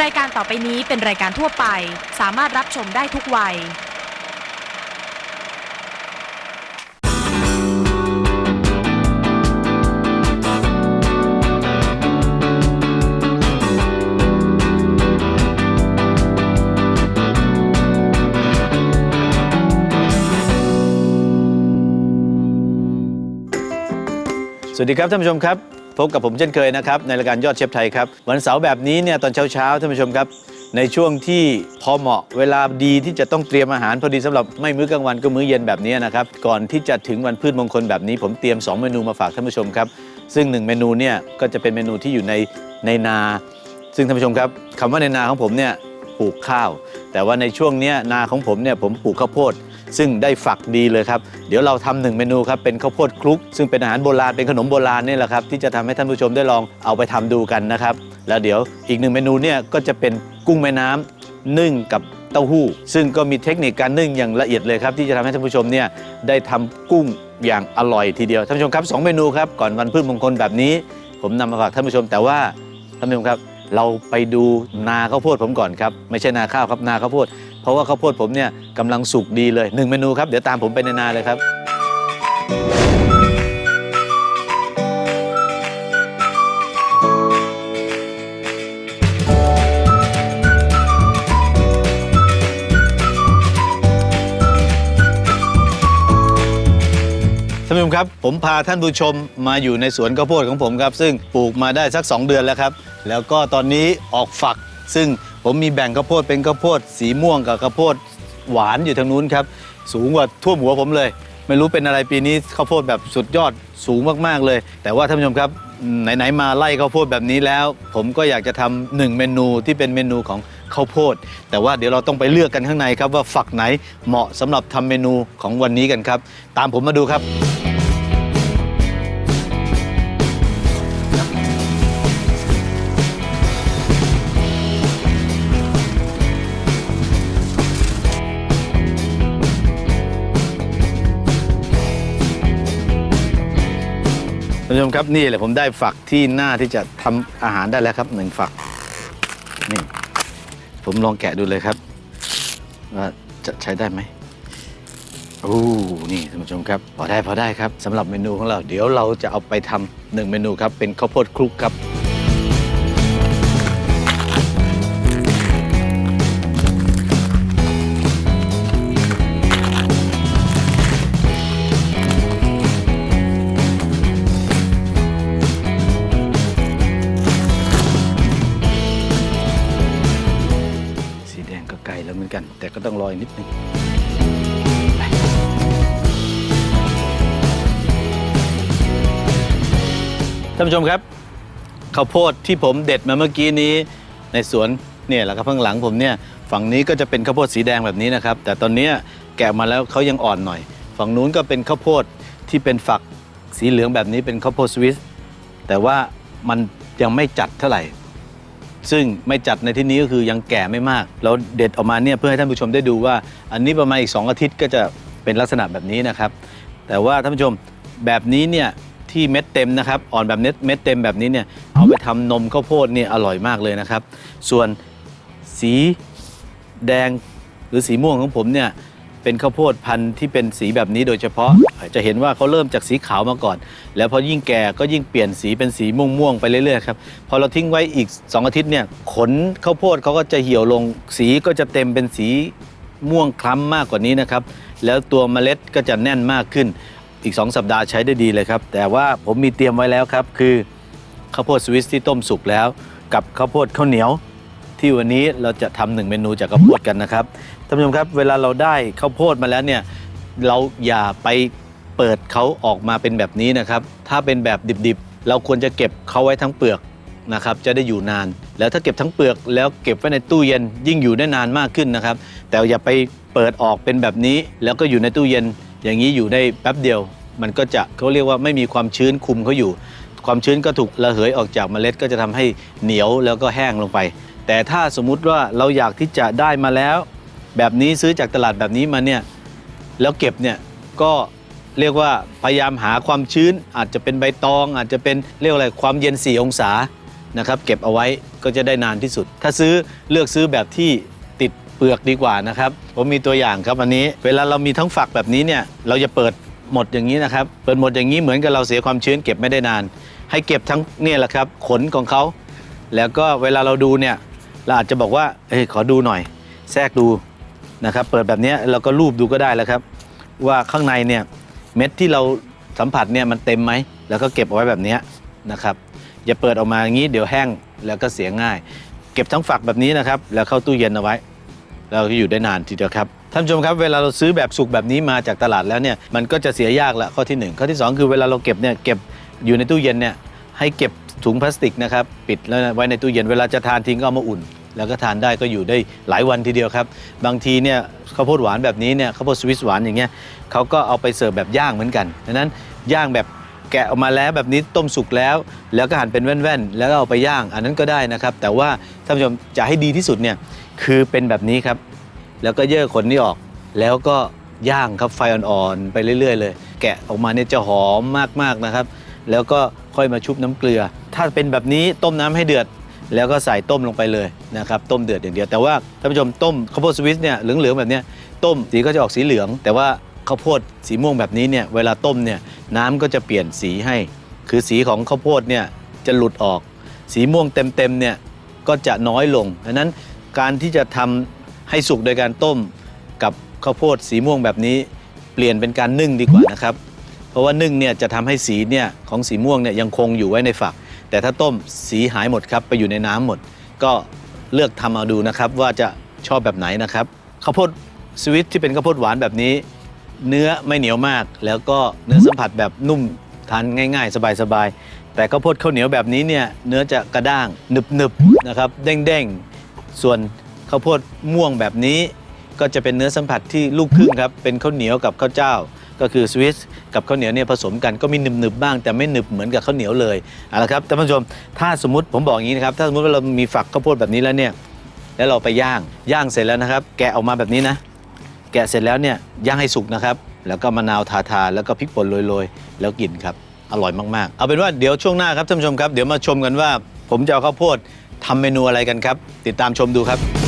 รายการต่อไปนี้เป็นรายการทั่วไป สามารถรับชมได้ทุกวัย สวัสดีครับท่านผู้ชมครับ พบกับผมเช่นเคยนะครับ ในรายการยอดเชฟไทยครับ วันเสาร์แบบนี้เนี่ยตอนเช้าๆท่านผู้ชมครับ ในช่วงที่พอเหมาะเวลาดีที่จะต้องเตรียมอาหารพอดีสำหรับไม่มื้อกลางวันก็มื้อเย็นแบบนี้นะครับ ก่อนที่จะถึงวันพืชมงคลแบบนี้ ผมเตรียม 2 เมนูมาฝากท่านผู้ชมครับ ซึ่ง 1 เมนูเนี่ยก็จะเป็นเมนูที่อยู่ในในนา ซึ่งท่านผู้ชมครับคำว่าในนาของผมเนี่ยปลูกข้าว แต่ว่าในช่วงเนี้ยนาของผมเนี่ยผมปลูกข้าวโพด ซึ่งได้ฝักดีเลยครับ เดี๋ยวเราทำหนึ่งเมนูครับเป็นข้าวโพดคลุก ซึ่งเป็นอาหารโบราณเป็นขนมโบราณนี่แหละครับที่จะทำให้ท่านผู้ชมได้ลองเอาไปทำดูกันนะครับ แล้วเดี๋ยวอีกหนึ่งเมนูเนี่ยก็จะเป็นกุ้งแม่น้ำนึ่งกับเต้าหู้ ซึ่งก็มีเทคนิคการนึ่งอย่างละเอียดเลยครับ ที่จะทำให้ท่านผู้ชมเนี่ยได้ทำกุ้งอย่างอร่อยทีเดียวท่านผู้ชมครับสองเมนูครับก่อนวันพืชมงคลแบบนี้ ผมนำมาฝากท่านผู้ชม แต่ว่าท่านผู้ชมครับ เราไปดูนาข้าวโพดผมก่อนครับ ไม่ใช่นาข้าวครับนาข้าวโพด เพราะว่าข้าวโพดผมเนี่ยกำลังสุกดีเลยหนึ่งเมนูครับ เดี๋ยวตามผมไปในนาเลยครับ ท่านผู้ชมครับ ผมพาท่านผู้ชมมาอยู่ในสวนข้าวโพดของผมครับ ซึ่งปลูกมาได้สัก 2 เดือนแล้วครับ แล้วก็ตอนนี้ออกฝักซึ่ง ผมมีแบ่งข้าวโพดเป็นข้าวโพดสีม่วงกับข้าวโพดหวานอยู่ทางนู้นครับ สูงกว่าท่วมหัวผมเลย ไม่รู้เป็นอะไรปีนี้ข้าวโพดแบบสุดยอดสูงมากๆเลย แต่ว่าท่านผู้ชมครับไหนๆมาไล่ข้าวโพดแบบนี้แล้ว ผมก็อยากจะทำหนึ่งเมนูที่เป็นเมนูของข้าวโพด แต่ว่าเดี๋ยวเราต้องไปเลือกกันข้างในครับว่าฝักไหนเหมาะสำหรับทำเมนูของวันนี้กันครับ ตามผมมาดูครับานผู้ชมครับนี่แหละผมได้ฝักที่หน้าที่จะทำอาหารได้แล้วครับหนึ่งฝักนี่ผมลองแกะดูเลยครับว่าจะใช้ได้ไหมโอ้นี่ท่านผู้ชมครับพอได้พอได้ครับสำหรับเมนูของเรา เดี๋ยวเราจะเอาไปทำหนึ่งเมนูครับเป็นข้าวโพดคลุกครับ แต่ก็ต้องรออีกนิดนึงท่านผู้ชมครับข้าวโพดที่ผมเด็ดมาเมื่อกี้นี้ในสวนเนี่ยแหละครับข้างหลังผมเนี่ยฝั่งนี้ก็จะเป็นข้าวโพดสีแดงแบบนี้นะครับ แต่ตอนนี้แกะมาแล้วเขายังอ่อนหน่อย ฝั่งนู้นก็เป็นข้าวโพดที่เป็นฝักสีเหลืองแบบนี้เป็นข้าวโพดสวิสแต่ว่ามันยังไม่จัดเท่าไหร่ ซึ่งไม่จัดในที่นี้ก็คือยังแก่ไม่มากแล้วเด็ดออกมาเนี่ยเพื่อให้ท่านผู้ชมได้ดูว่า อันนี้ประมาณอีก 2 อาทิตย์ก็จะเป็นลักษณะแบบนี้นะครับ แต่ว่าท่านผู้ชมแบบนี้เนี่ยที่เม็ดเต็มนะครับอ่อนแบบเม็ดเม็ดเต็มแบบนี้เนี่ยเอาไปทำนมข้าวโพดเนี่ยอร่อยมากเลยนะครับ ส่วนสีแดงหรือสีม่วงของผมเนี่ย เป็นข้าวโพดพันธุ์ที่เป็นสีแบบนี้โดยเฉพาะ จะเห็นว่าเขาเริ่มจากสีขาวมาก่อน แล้วพอยิ่งแก่ก็ยิ่งเปลี่ยนสีเป็นสีม่วงๆไปเรื่อยๆครับ พอเราทิ้งไว้อีก 2 อาทิตย์เนี่ย ขนข้าวโพดเขาก็จะเหี่ยวลง สีก็จะเต็มเป็นสีม่วงคล้ำมากกว่านี้นะครับ แล้วตัวเมล็ดก็จะแน่นมากขึ้น อีก 2 สัปดาห์ใช้ได้ดีเลยครับ แต่ว่าผมมีเตรียมไว้แล้วครับ คือข้าวโพดสวิสที่ต้มสุกแล้ว กับข้าวโพดข้าวเหนียว ที่วันนี้เราจะทำหนึ่งเมนูจากข้าวโพดกันนะครับท่านผู้ชมครับเวลาเราได้ข้าวโพดมาแล้วเนี่ยเราอย่าไปเปิดเขาออกมาเป็นแบบนี้นะครับ ถ้าเป็นแบบดิบๆ เราควรจะเก็บเขาไว้ทั้งเปลือกนะครับจะได้อยู่นาน แล้วถ้าเก็บทั้งเปลือกแล้วเก็บไว้ในตู้เย็นยิ่งอยู่ได้นานมากขึ้นนะครับ แต่อย่าไปเปิดออกเป็นแบบนี้ แล้วก็อยู่ในตู้เย็น อย่างนี้อยู่ได้แป๊บเดียว มันก็จะเขาเรียกว่าไม่มีความชื้นคุมเขาอยู่ ความชื้นก็ถูกระเหยออกจากเมล็ดก็จะทำให้เหนียวแล้วก็แห้งลงไป แต่ถ้าสมมุติว่าเราอยากที่จะได้มาแล้ว แบบนี้ซื้อจากตลาดแบบนี้มาเนี่ยแล้วเก็บเนี่ยก็เรียกว่าพยายามหาความชื้น อาจจะเป็นใบตอง อาจจะเป็นเรียกว่าอะไรความเย็น 4 องศานะครับ เก็บเอาไว้ก็จะได้นานที่สุด ถ้าซื้อเลือกซื้อแบบที่ติดเปลือกดีกว่านะครับผมมีตัวอย่างครับอันนี้ เวลาเรามีทั้งฝักแบบนี้เนี่ยเราจะเปิดหมดอย่างนี้นะครับ เปิดหมดอย่างนี้เหมือนกับเราเสียความชื้นเก็บไม่ได้นาน ให้เก็บทั้งเนี่ยแหละครับขนของเขาแล้วก็เวลาเราดูเนี่ย เราอาจจะบอกว่าเอ้ยขอดูหน่อย แทรกดูนะครับ เปิดแบบนี้เราก็รูปดูก็ได้แล้วครับ ว่าข้างในเนี่ยเม็ดที่เราสัมผัสเนี่ยมันเต็มไหมแล้วก็เก็บเอาไว้แบบนี้นะครับ อย่าเปิดออกมาอย่างนี้เดี๋ยวแห้งแล้วก็เสียง่าย เก็บทั้งฝักแบบนี้นะครับ แล้วเข้าตู้เย็นเอาไว้ เราก็อยู่ได้นานทีเดียวครับท่านผู้ชมครับเวลาเราซื้อแบบสุกแบบนี้มาจากตลาดแล้วเนี่ยมันก็จะเสียยากละข้อที่หนึ่งข้อที่สองคือเวลาเราเก็บเนี่ยเก็บอยู่ในตู้เย็นเนี่ยให้เก็บ ถุงพลาสติกนะครับปิดแล้วไว้ในตู้เย็นเวลาจะทานทิ้งก็เอามาอุ่น แล้วก็ทานได้ก็อยู่ได้หลายวันทีเดียวครับ บางทีเนี่ยข้าวโพดหวานแบบนี้เนี่ยข้าวโพดสวิสหวานอย่างเงี้ยเขาก็เอาไปเสิร์ฟแบบย่างเหมือนกันดังนั้นย่างแบบแกะออกมาแล้วแบบนี้ต้มสุกแล้ว แล้วก็หั่นเป็นแว่นๆ แล้วก็เอาไปย่าง อันนั้นก็ได้นะครับ แต่ว่าท่านผู้ชมจะให้ดีที่สุดเนี่ยคือเป็นแบบนี้ครับ แล้วก็เยื่อขนนี่ออก แล้วก็ย่างครับไฟอ่อนๆไปเรื่อย ๆ เลย แกะออกมาเนี่ยจะหอมมากๆนะครับ แล้วก็ ค่อยมาชุบน้ำเกลือ ถ้าเป็นแบบนี้ต้มน้ำให้เดือด แล้วก็ใส่ต้มลงไปเลยนะครับต้มเดือดอย่างเดียวแต่ว่าท่านผู้ชมต้มข้าวโพดสวิสเนี่ยเหลืองๆแบบนี้ต้มสีก็จะออกสีเหลือง แต่ว่าข้าวโพดสีม่วงแบบนี้เนี่ยเวลาต้มเนี่ยน้ำก็จะเปลี่ยนสีให้ คือสีของข้าวโพดเนี่ยจะหลุดออก สีม่วงเต็มๆเนี่ยก็จะน้อยลงดังนั้นการที่จะทำให้สุกโดยการต้มกับข้าวโพดสีม่วงแบบนี้ เปลี่ยนเป็นการนึ่งดีกว่านะครับ เพราะว่านึ่งเนี่ยจะทำให้สีเนี่ยของสีม่วงเนี่ยยังคงอยู่ไว้ในฝัก แต่ถ้าต้มสีหายหมดครับไปอยู่ในน้ำหมด ก็เลือกทำเอาดูนะครับว่าจะชอบแบบไหนนะครับข้าวโพดสวิตที่เป็นข้าวโพดหวานแบบนี้ เนื้อไม่เหนียวมาก แล้วก็เนื้อสัมผัสแบบนุ่มทานง่าย ๆ สบายๆ แต่ข้าวโพดข้าวเหนียวแบบนี้เนี่ยเนื้อจะกระด้างหนึบๆนะครับเด้งๆส่วนข้าวโพดม่วงแบบนี้ ก็จะเป็นเนื้อสัมผัสที่ลูกครึ่งครับเป็นข้าวเหนียวกับข้าวเจ้า ก็คือสวิสกับข้าวเหนียวเนี่ยผสมกันก็มีหนึบๆบ้าง แต่ไม่หนึบเหมือนกับข้าวเหนียวเลยเอาละครับท่านผู้ชมถ้าสมมติผมบอกอย่างนี้นะครับถ้าสมมติว่าเรามีฝักข้าวโพดแบบนี้แล้วเนี่ยแล้วเราไปย่างย่างเสร็จแล้วนะครับ แกะออกมาแบบนี้นะ แกะเสร็จแล้วเนี่ยย่างให้สุกนะครับ แล้วก็มะนาวทาทาแล้วก็พริกป่นโรยๆแล้วกินครับอร่อยมากๆ เอาเป็นว่าเดี๋ยวช่วงหน้าครับท่านผู้ชมครับ เดี๋ยวมาชมกันว่า ผมจะเอาข้าวโพดทำเมนูอะไรกันครับ ติดตามชมดูครับ